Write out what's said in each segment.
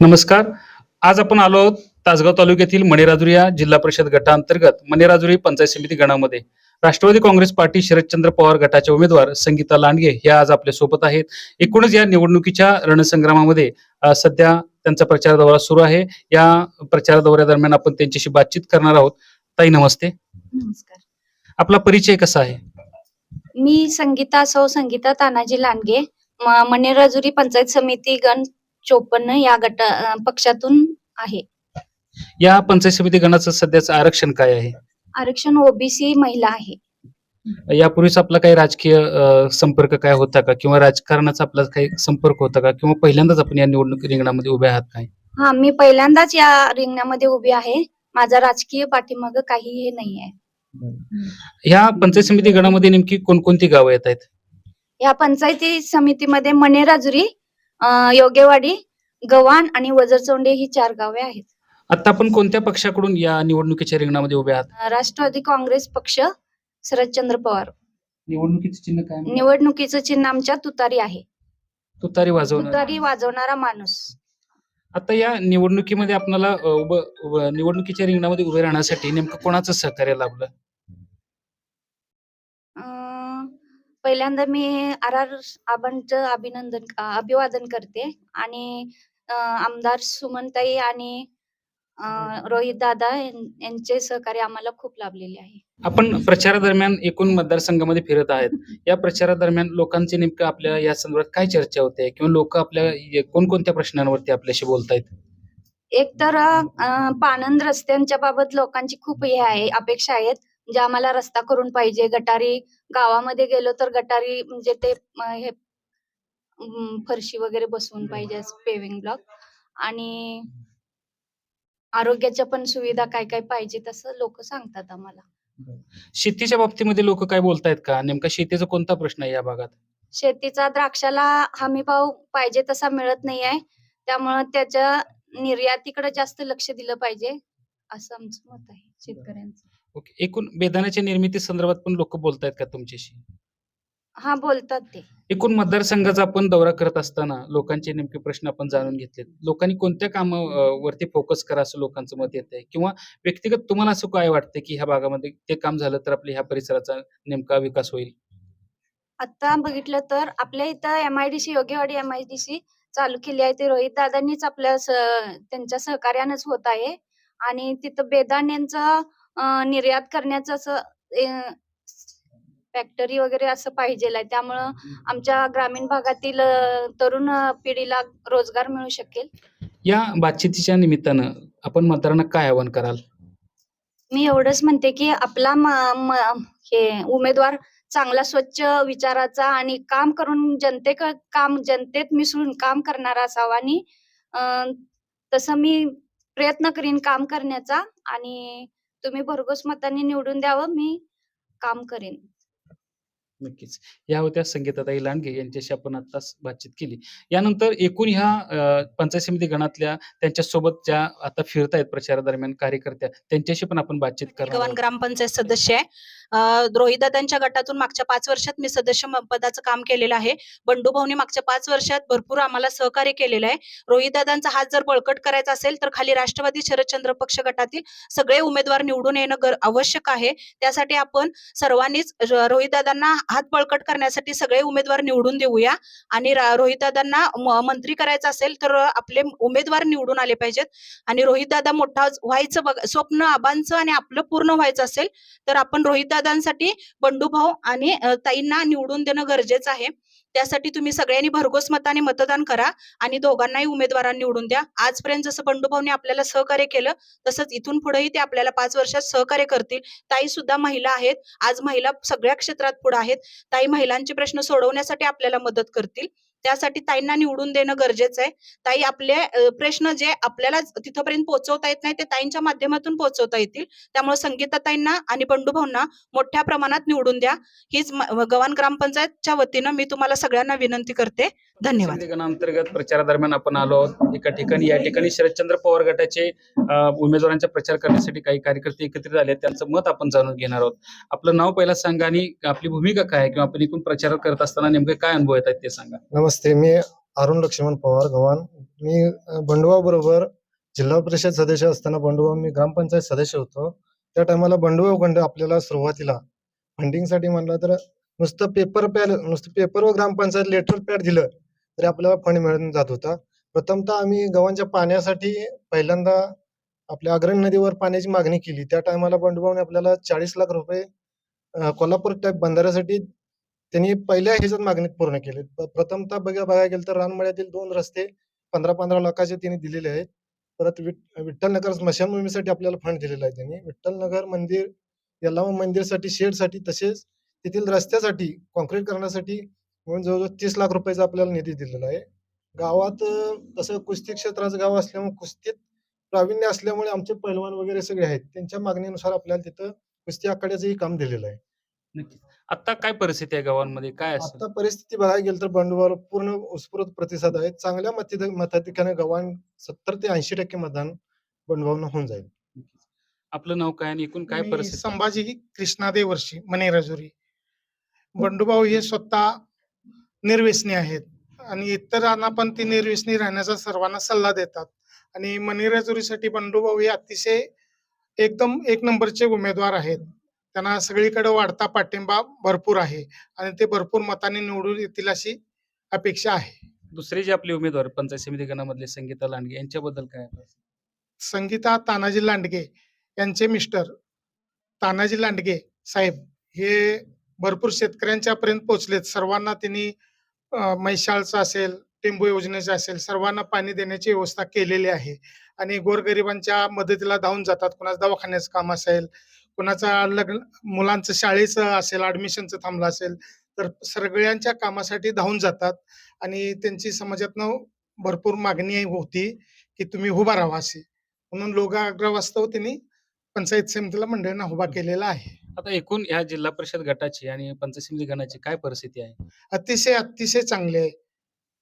नमस्कार. आज आपण आलो आहोत तासगाव तालुक्यातील मणेराजुरी या जिल्हा परिषद गटांतर्गत मणेराजुरी पंचायत समिती गणामध्ये. राष्ट्रवादी काँग्रेस पार्टी शरदचंद्र पवार गटाच्या उमेदवार संगीता लांडगे ह्या आज आपल्यासोबत आहेत. एकूणच या निवडणुकीच्या रणसंग्रामामध्ये सध्या त्यांचा प्रचार दौरा सुरू आहे. या प्रचार दौऱ्यादरम्यान आपण त्यांच्याशी बातचीत करणार आहोत. ताई नमस्ते. नमस्कार. आपला परिचय कसा आहे? मी संगीता सौ संगीता तानाजी लांडगे मणेराजुरी पंचायत समिती गण चोपन्न या गट पक्षातून आहे. या पंचायत समिती गणाचं सध्याचं आरक्षण काय आहे? आरक्षण ओबीसी महिला आहे. यापूर्वीच आपला काही राजकीय अ, संपर्क काय होता का? किंवा राजकारणाचा आपला काही संपर्क होता का? किंवा पहिल्यांदाच आपण या निवडणूक रिंगणामध्ये उभे आहात काय? हा मी पहिल्यांदाच या रिंगणामध्ये उभी आहे. माझा राजकीय पाठीमाग काही हे नाही आहे. ह्या पंचायत समिती गणामध्ये नेमकी कोणकोणती गावं येत आहेत? या पंचायती समितीमध्ये मणेराजुरी अं, योगेवाडी गव्हाण आणि वजरचोंडे ही चार गावे आहेत. आता आपण कोणत्या पक्षाकडून या निवडणुकीच्या रिंगणामध्ये उभे आहात? अं, राष्ट्रवादी काँग्रेस पक्ष शरदचंद्र पवार. निवडणुकीचं चिन्ह काय? निवडणुकीचं चिन्ह आमच्या तुतारी आहे. तुतारी वाजवणार. तुतारी वाजवणारा माणूस. आता या निवडणुकीमध्ये आपल्याला अ, उभं उभं- निवडणुकीच्या रिंगणामध्ये उभे राहण्यासाठी नेमकं कोणाचं सहकार्य लाभलं अं, पहिल्यांदा मी आर आर आबांचं अभिनंदन अभिवादन करते. आणि आमदार सुमनताई आणि रोहित दादा यांचे सहकार्य आम्हाला खूप लाभलेले आहे. आपण प्रचारादरम्यान एकूण मतदारसंघामध्ये फिरत आहेत. या प्रचारादरम्यान लोकांचे नेमकं आपल्या या संदर्भात काय चर्चा होते? किंवा लोक आपल्या कोणकोणत्या प्रश्नांवरती आपल्याशी बोलतायत? एक तर पाणंद रस्त्यांच्या बाबत लोकांची खूप हे आहे अपेक्षा आहेत. म्हणजे आम्हाला रस्ता करून पाहिजे. गटारी गावामध्ये गेलो तर गटारी म्हणजे ते हे फरशी वगैरे बसवून पाहिजे पेविंग ब्लॉक आणि आरोग्याच्या पण सुविधा काय काय पाहिजे तसं लोक सांगतात आम्हाला. शेतीच्या बाबतीमध्ये लोक काय बोलतायत का? नेमका शेतीचा कोणता प्रश्न आहे या भागात? शेतीचा द्राक्षाला हमी भाव पाहिजे तसा मिळत नाही आहे. त्यामुळं त्याच्या निर्यातीकडे जास्त लक्ष दिलं पाहिजे असं आमचं मत आहे शेतकऱ्यांचं. ओके. एकूण बेदाण्याच्या निर्मिती संदर्भात पण लोक बोलतायत का तुमच्याशी? हा बोलतात ते. एकूण मतदारसंघाचा आपण दौरा करत असताना लोकांचे नेमके प्रश्न आपण जाणून घेतलेत. लोकांनी कोणत्या कामावरती फोकस करा असं लोकांचं मत येत आहे? किंवा व्यक्तिगत तुम्हाला असं काय वाटतं की ह्या भागामध्ये ते काम झालं तर आपल्या ह्या परिसराचा नेमका विकास होईल? आता बघितलं तर आपल्या इथं M I D C Yogyawadi M I D C चालू केली आहे. ते रोहित दादांनीच आपल्या स- त्यांच्या सहकार्यानेच होत आहे. आणि तिथं बेदाण यांचं अं, निर्यात करण्याचं असं फॅक्टरी वगैरे असं पाहिजे आहे. त्यामुळं आमच्या ग्रामीण भागातील तरुण पिढीला रोजगार मिळू शकेल. या बातचीतीच्या निमित्तानं आपण मतदारांना काय आवाहन कराल? मी एवढंच म्हणते की आपला हे उमेदवार चांगला स्वच्छ विचाराचा आणि काम करून जनते काम जनतेत मिसळून काम करणारा असावा आणि तसं मी प्रयत्न करीन काम करण्याचा आणि तुम्ही भरघोस मतांनी निवडून द्यावं मी काम करेन. नक्कीच. या होत्या संगीताताई लांडगे यांच्याशी आपण आता बातचीत केली. यानंतर एकूण ह्या पंचायत समिती गणातल्या त्यांच्यासोबत ज्या आता फिरतायत प्रचारादरम्यान कार्यकर्त्या त्यांच्याशी पण आपण बातचीत आहोत. ग्रामपंचायत सदस्य आहे. अं, गटातून मागच्या पाच वर्षात मी सदस्य पदाचं काम केलेलं आहे. बंडू भाऊनी मागच्या पाच वर्षात भरपूर आम्हाला सहकार्य केलेलं आहे. रोहितदादांचा हात जर बळकट करायचा असेल तर खाली राष्ट्रवादी शरदचंद्र पक्ष गटातील सगळे उमेदवार निवडून येणं गर आवश्यक आहे. त्यासाठी आपण सर्वांनीच रोहितदादांना हात बळकट करण्यासाठी सगळे उमेदवार निवडून देऊया. आणि रोहितदादांना म- मंत्री करायचं असेल तर आपले उमेदवार निवडून आले पाहिजेत. आणि रोहितदादा मोठा व्हायचं बघ स्वप्न आबांचं आणि आपलं पूर्ण व्हायचं असेल तर आपण रोहितदादांसाठी बंडूभाऊ आणि ताईंना निवडून देणं गरजेचं आहे. त्यासाठी तुम्ही सगळ्यांनी भरघोस मताने मतदान करा आणि दोघांनाही उमेदवारांनी निवडून द्या. आजपर्यंत जसं बंडूभाऊने आपल्याला सहकार्य केलं तसंच इथून पुढेही ते आपल्याला पाच वर्षात सहकार्य करतील. ताई सुद्धा महिला आहेत. आज महिला सगळ्या क्षेत्रात पुढे आहेत. ताई महिलांचे प्रश्न सोडवण्यासाठी आपल्याला मदत करतील. त्यासाठी ताईंना निवडून देणं गरजेचं आहे. ताई आपले प्रश्न जे आपल्याला तिथपर्यंत पोहोचवता येत नाही ते ताईंच्या माध्यमातून पोहोचवता येतील. त्यामुळे संगीता ताईंना आणि बंडू भाऊंना मोठ्या प्रमाणात निवडून द्या. हीच गवान गव्हाण ग्रामपंचायतच्या वतीनं मी तुम्हाला सगळ्यांना विनंती करते. धन्यवाद. गणांतर्गत प्रचारादरम्यान आपण आलो आहोत. एका ठिकाणी या ठिकाणी शरदचंद्र पवार गटाचे उमेदवारांचा प्रचार करण्यासाठी काही कार्यकर्ते एकत्रित आले आहेत. त्यांचं मत आपण जाणून घेणार आहोत. आपलं नाव पहिला सांगा आणि आपली भूमिका काय आहे किंवा आपण एकूण प्रचार करत असताना नेमके काय अनुभव येत आहेत ते सांगा. नमस्ते मी अरुण लक्ष्मण पवार गव्हाण. मी बंडूभाऊ बरोबर जिल्हा परिषद सदस्य असताना बंडूभाऊ मी ग्रामपंचायत सदस्य होतो. त्या टायमाला बंडूभाऊकडं आपल्याला सुरुवातीला फंडिंगसाठी म्हणलं तर नुसतं पेपर पॅड नुसतं पेपर व ग्रामपंचायत लेटर पॅड दिलं. तरी आपल्याला फंड मिळून जात होता. प्रथमतः आम्ही गव्हांच्या पाण्यासाठी पहिल्यांदा आपल्या अग्रण नदीवर पाण्याची मागणी केली. त्या टायमाला बंडूभाऊने आपल्याला चाळीस लाख रुपये कोल्हापूर टाईप बंधाऱ्यासाठी त्यांनी पहिल्या ह्याच्यात मागणीत पूर्ण केली. प्रथमतः बघा बघायला गेलं तर रानमळ्यातील दोन रस्ते पंधरा पंधरा लाखाचे त्यांनी दिलेले आहेत. परत विठ- विठ्ठल नगर स्मशानभूमीसाठी आपल्याला फंड दिलेला आहे त्यांनी. विठ्ठल नगर मंदिर यल्लामा मंदिरसाठी शेडसाठी तसेच तेथील रस्त्यासाठी कॉन्क्रीट करण्यासाठी म्हणून जवळजवळ तीस लाख रुपयाचा आपल्याला निधी दिलेला आहे. गावात तसं कुस्ती क्षेत्राचं गाव असल्यामुळे कुस्तीत प्रावीण्य असल्यामुळे आमचे पैलवान वगैरे सगळे आहेत. त्यांच्या मागणीनुसार आपल्याला तिथं कुस्ती आखाड्याचंही काम दिलेलं आहे. नक्कीच. आता काय परिस्थिती आहे गावांमध्ये? काय आता परिस्थिती बघायला गेलं तर बंडूवर पूर्ण उत्स्फूर्त प्रतिसाद आहे. चांगल्या मती मताधिक्याने गव्हाण सत्तर ते ऐंशी टक्के मतदान बंडभावनं होऊन जाईल. आपलं नाव काय आणि एकूण काय परिस्थिती संभाजी कृष्णादेव वर्षी मनेराजुरी. बंडूभाऊ हे स्वतः निर्व्यसनी आहेत. आणि इतरांना पण ते निर्व्यसनी राहण्याचा सर्वांना सल्ला देतात. आणि मनेराजुरीसाठी बंडूभाऊ हे अतिशय एकदम एक नंबरचे उमेदवार आहेत. त्यांना सगळीकडे वाढता पाठिंबा भरपूर आहे. आणि ते भरपूर मताने निवडून येतील अशी अपेक्षा आहे. दुसरे जे आपले उमेदवार पंचायत समिती गणामधले संगीता लांडगे यांच्याबद्दल काय? संगीता तानाजी लांडगे यांचे मिस्टर तानाजी लांडगे साहेब हे भरपूर शेतकऱ्यांच्या पर्यंत पोहोचलेत. सर्वांना त्यांनी अं, म्हैसाळचं असेल टेंबू योजनेचं असेल सर्वांना पाणी देण्याची व्यवस्था केलेली आहे. आणि गोरगरिबांच्या मदतीला धावून जातात. कुणाचं दवाखान्याचं काम असेल कुणाचा लग्न मुलांचं शाळेचं असेल ऍडमिशनचं थांबलं असेल तर सगळ्यांच्या कामासाठी धावून जातात. आणि त्यांची समाजातनं भरपूर मागणी होती की तुम्ही उभा राहा अशी म्हणून लोकाग्रह वास्तव त्यांनी पंचायत समितीला मंडळींना उभा केलेला आहे. आता एकूण ह्या जिल्हा परिषद गटाची आणि पंचायत समिती गणाची काय परिस्थिती आहे? अतिशय अतिशय चांगले आहे.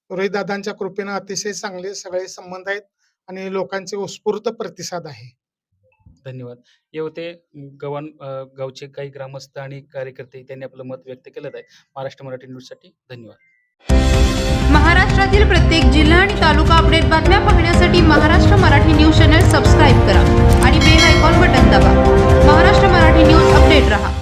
रोहित दादांच्या कृपेनं अतिशय चांगले सगळे संबंध आहेत आणि लोकांचे उत्स्फूर्त प्रतिसाद आहे. धन्यवाद. हे होते गव्हाण गावचे काही ग्रामस्थ आणि कार्यकर्ते त्यांनी आपलं मत व्यक्त केलं आहे. महाराष्ट्र मराठी न्यूजसाठी धन्यवाद. महाराष्ट्रातील प्रत्येक जिल्हा आणि तालुका अपडेट बातम्या पाहण्यासाठी Maharashtra Marathi news channel subscribe करा आणि बेल आयकॉन बटन दाबा. महाराष्ट्र मराठी न्यूज अपडेट रहा।